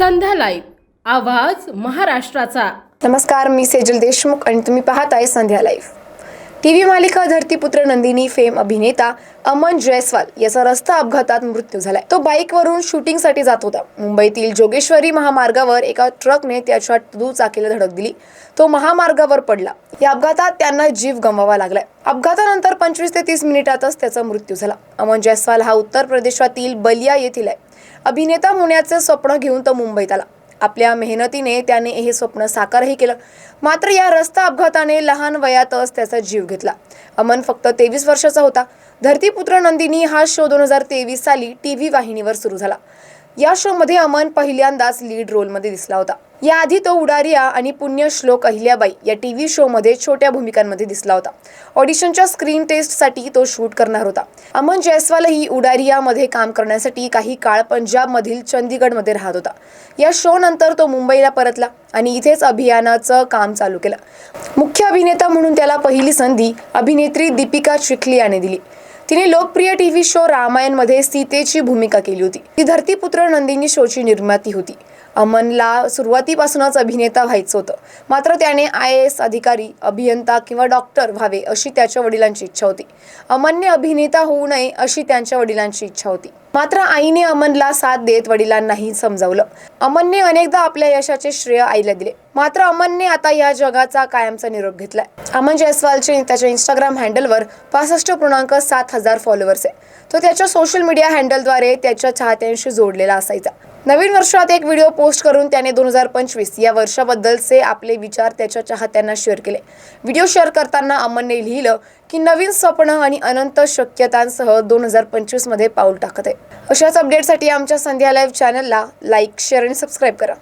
संध्या live आवाज महाराष्ट्राचा. नमस्कार मी सेजल देशमुख आणि तुम्ही पाहत आहे संध्या लाईव्ह. टीव्ही मालिका धरतीपुत्र नंदिनी फेम अभिनेता अमन जयस्वाल याचा रस्ता अपघातात मृत्यू झालाय. तो बाईकवरून शूटिंगसाठी जात होता. मुंबईतील जोगेश्वरी महामार्गावर एका ट्रकने त्याच्या दुचाकीला धडक दिली. तो महामार्गावर पडला. या अपघातात त्यांना जीव गमवावा लागलाय. अपघातानंतर पंचवीस ते तीस मिनिटातच त्याचा मृत्यू झाला. अमन जयस्वाल हा उत्तर प्रदेशातील बलिया येथील आहे. अभिनेता होण्याचे स्वप्न घेऊन तो मुंबईत आला. आपल्या मेहनतीने त्याने हे स्वप्न साकारही केलं. मात्र या रस्ता अपघाताने लहान वयातच त्याचा जीव घेतला. अमन फक्त तेवीस वर्षाचा होता. धरतीपुत्र नंदिनी हा शो दोन हजार तेवीस साली टी व्ही वाहिनीवर सुरू झाला. या शोमध्ये अमन पहिल्यांदाच लीड रोलमध्ये दिसला होता. याआधी तो उडारिया आणि पुण्यश्लोक अहिल्याबाई या टी व्ही शोमध्ये छोट्या भूमिकांमध्ये दिसला होता. ऑडिशनच्या स्क्रीन टेस्टसाठी तो शूट करणार होता. अमन जयस्वालही उडारियामध्ये काम करण्यासाठी काही काळ पंजाबमधील चंदीगडमध्ये राहत होता. या शो नंतर तो मुंबईला परतला आणि इथेच अभियानाचं काम चालू केलं. मुख्य अभिनेता म्हणून त्याला पहिली संधी अभिनेत्री दीपिका चिखली याने दिली. तिने लोकप्रिय टीव्ही शो रामायणमध्ये सीतेची भूमिका केली होती. ती धरतीपुत्र नंदिनी शोची निर्माती होती. अमनला सुरुवातीपासूनच अभिनेता व्हायचं होतं. मात्र त्याने आय एस अधिकारी अभियंता किंवा डॉक्टर व्हावे अशी त्याच्या वडिलांची इच्छा होती. अमनने अभिनेता होऊ नये अशी त्यांच्या वडिलांची इच्छा होती. मात्र आईने अमनला साथ देत वडिलांनाही समजावलं. अमनने अनेकदा आपल्या यशाचे श्रेय आईला दिले. मात्र अमनने आता या जगाचा कायमचा निरोप घेतलाय. अमन जयस्वालचे त्याच्या इंस्टाग्राम हँडलवर पासष्ट पूर्णांक सात हजार फॉलोअर्स आहे. तो त्याच्या सोशल मीडिया हँडलद्वारे त्याच्या चाहत्यांशी जोडलेला असायचा. नवीन वर्षात एक व्हिडिओ पोस्ट करून त्याने दोन हजार पंचवीस या वर्षाबद्दलचे आपले विचार त्याच्या चाहत्यांना शेअर केले. व्हिडिओ शेअर करताना अमनने लिहिलं की नवीन स्वप्न आणि अनंत शक्यतांसह दोन हजार पंचवीसमध्ये पाऊल टाकत आहे. अशाच अपडेटसाठी आमच्या संध्या लाईव्ह चॅनलला लाईक शेअर आणि सबस्क्राईब करा.